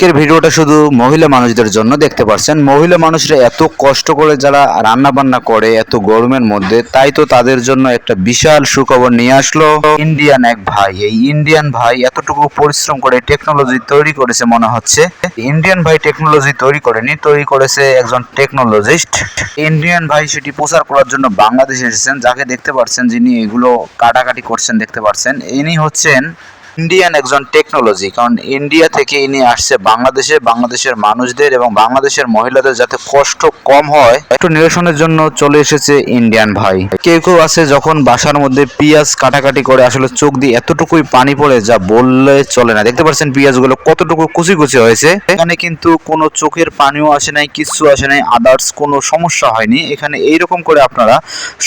আজকের ভিডিওটা শুধু মহিলা মানুষদের জন্য দেখতে পাচ্ছেন মহিলা মানুষরা এত কষ্ট করে যারা রান্না বান্না করে, এত গরমের মধ্যে, তাই তো তাদের জন্য একটা বিশাল সুখবর নিয়ে আসলো ইন্ডিয়ান এক ভাই। এই ইন্ডিয়ান ভাই এতটুকু পরিশ্রম করে টেকনোলজি তৈরি করেছে মনে হচ্ছে। ইন্ডিয়ান ভাই টেকনোলজি তৈরি করেনি, তৈরি করেছে একজন টেকনোলজিস্ট ইন্ডিয়ান ভাই সেটি প্রচার করার জন্য বাংলাদেশে এসেছেন, যাকে দেখতে পাচ্ছেন যিনি এগুলো কাটাকাটি করছেন, দেখতে পাচ্ছেন ইনি হচ্ছেন ইন্ডিয়ান একজন টেকনোলজি কারণ ইন্ডিয়া থেকে ইনি আসছে বাংলাদেশে, বাংলাদেশের মানুষদের এবং বাংলাদেশের মহিলাদের যাতে কষ্ট কম হয়। একটু নিরসনের জন্য চলে এসেছে ইন্ডিয়ান ভাই। কেউ কেউ আছে যখন বাসার মধ্যে পেঁয়াজ কাটাকাটি করে আসলে চোখ দিয়ে এতটুকুই পানি পড়ে যা বললে চলে না। দেখতে পাচ্ছেন পেঁয়াজগুলো কতটুকু কুচি কুচি হয়েছে। এখানে কিন্তু কোনো চোখের পানিও আসে নাই, কিচ্ছু আসে নাই আদার্স কোনো সমস্যা হয়নি। এখানে এইরকম করে আপনারা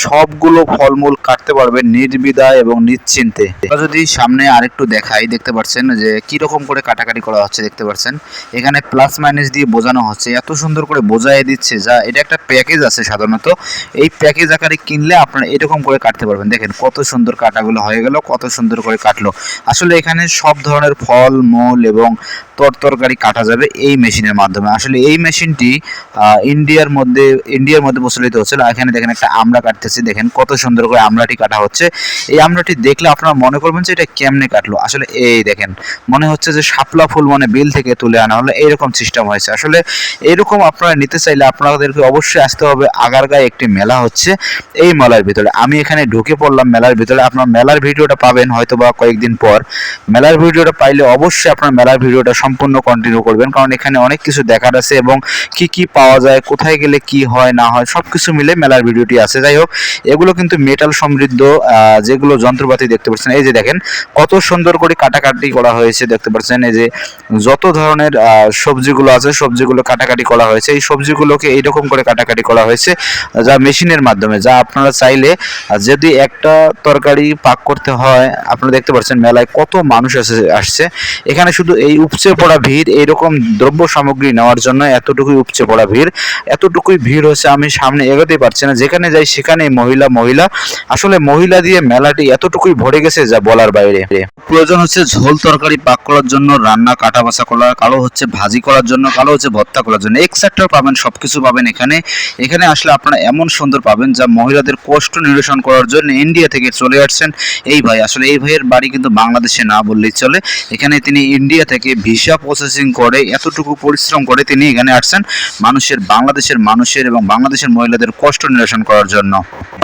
সবগুলো ফলমূল কাটতে পারবেন নির্বিধায় এবং নিশ্চিন্তে। যদি সামনে আরেকটু দেখাই, দেখতে পাচ্ছেন যে কি রকম করে কাটাকাটি করা হচ্ছে, দেখতে পাচ্ছেন। এখানে প্লাস মাইনাস দিয়ে বোঝানো হচ্ছে, এত সুন্দর করে বোঝাই দিচ্ছে যা, এটা একটা প্যাকেজ আছে সাধারণত। এই প্যাকেজ আকারে কিনলে আপনারা এরকম করে কাটতে পারবেন। দেখেন কত সুন্দর কাটাগুলো হয়ে গেল, কত সুন্দর করে কাটলো। আসলে এখানে সব ধরনের ফল, মূল এবং তরতরকারি কাটা যাবে এই মেশিনের মাধ্যমে। আসলে এই মেশিনটি ইন্ডিয়ার মধ্যে ইন্ডিয়ার মধ্যে প্রচলিত হচ্ছিল এখানে দেখেন একটা আমড়া কাটতেছি, দেখেন কত সুন্দর করে আমড়াটি কাটা হচ্ছে। এই আমড়াটি দেখলে আপনারা মনে করবেন যে এটা কেমনে কাটলো। আসলে এই দেখেন, মনে হচ্ছে যে শাপলা ফুল মানে বিল থেকে তুলে আনা হলো, এইরকম সিস্টেম হয়েছে। আসলে এরকম আপনারা নিতে চাইলে আপনাদেরকে অবশ্যই আসতে হবে আগারগাঁয়ে একটি মেলা হচ্ছে এই মেলার ভিতরে। আমি এখানে ঢুকে পড়লাম মেলার ভিতরে, আপনার মেলার ভিডিওটা পাবেন হয়তো বা কয়েকদিন পর। মেলার ভিডিওটা পাইলে অবশ্যই আপনার মেলার ভিডিওটা সম্পূর্ণ কন্টিনিউ করবেন, কারণ এখানে অনেক কিছু দেখার আছে এবং কি কি পাওয়া যায়, কোথায় গেলে কি হয়, না হয় সব কিছু মিলে মেলার ভিডিওটি আছে। যাই হোক, এগুলো কিন্তু মেটাল সমৃদ্ধ যেগুলো যন্ত্রপাতি দেখতে পাচ্ছেন। এই যে দেখেন, কত সুন্দর করে কাটাকাটি করা হয়েছে, দেখতে পাচ্ছেন? এই যে যত ধরনের সবজিগুলো আছে, সবজিগুলো কাটাকাটি করা হয়েছে। এই সবজিগুলোকে এইরকম করে কাটাকাটি করা হয়েছে, যা মেশিনের মাধ্যমে, যা আপনারা চাইলে যদি একটা তরকারি পাক করতে হয়, আপনারা দেখতে পাচ্ছেন মেলায় কত মানুষ আসে আসছে। এখানে শুধু এই উপচে পড়া ভিড়, এইরকম দ্রব্য সামগ্রী নেওয়ার জন্য এতটুকুই উপচে পড়া ভিড়। এতটুকুই ভিড় হচ্ছে, আমি সামনে এগোতেই পারছি না। যেখানে যাই সেখানে মহিলা মহিলা। আসলে মহিলা দিয়ে মেলাটি এতটুকুই ভরে গেছে, যা বলার বাইরে। প্রয়োজন হচ্ছে ঝোল তরকারি পাক করার জন্য, রান্না কাটা বাছা করা, কালো হচ্ছে ভাজি করার জন্য, কালো হচ্ছে ভর্তা করার জন্য। এক্সেট্রা পাবেন সব কিছু পাবেন এখানে। এখানে আসলে আপনারা এমন সুন্দর পাবেন যা মহিলাদের কষ্ট নিরসন করার জন্য ইন্ডিয়া থেকে চলে আসছেন। এই ভাই, আসলে এই ভাইয়ের বাড়ি কিন্তু বাংলাদেশে না বললেই চলে। এখানে তিনি ইন্ডিয়া থেকে ভিসা প্রসেসিং করে, এতটুকু পরিশ্রম করে তিনি এখানে আসছেন মানুষের, বাংলাদেশের মানুষের এবং বাংলাদেশের মহিলাদের কষ্ট নিরসন করার জন্য।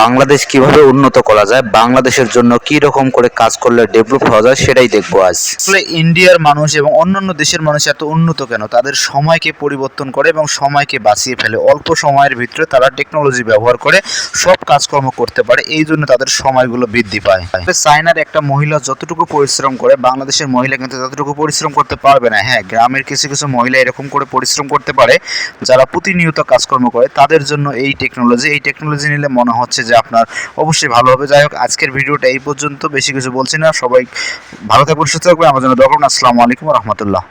বাংলাদেশ কীভাবে উন্নত করা যায়, বাংলাদেশের জন্য কি রকম করে কাজ করলে ডেভেলপ হওয়া যায় সেটাই দেখব আজ। আসলে ইন্ডিয়ার মানুষ এবং অন্যান্য দেশের মানুষ এত উন্নত কেন? তাদের সময়কে পরিবর্তন করে এবং সময়কে বাঁচিয়ে ফেলে। অল্প সময়ের ভিতরে তারা টেকনোলজি ব্যবহার করে সব কাজকর্ম করতে পারে, এই জন্য তাদের সময়গুলো বৃদ্ধি পায়। চায়নার একটা মহিলা যতটুকু পরিশ্রম করে, বাংলাদেশের মহিলা কিন্তু ততটুকু পরিশ্রম করতে পারবে না। হ্যাঁ গ্রামের কিছু কিছু মহিলা এরকম করে পরিশ্রম করতে পারে, যারা প্রতিনিয়ত কাজকর্ম করে, তাদের জন্য এই টেকনোলজি এই টেকনোলজি নিলে মনে হচ্ছে যে আপনার অবশ্যই ভালো হবে। যাই হোক, আজকের ভিডিওটা এই পর্যন্ত। বেশি কিছু বলছি না। সবাই ভালো থাকবেন সুস্থ থাকবেন। আমার জন্য দরকার আসসালামু আলাইকুম রহমতুল্লাহ।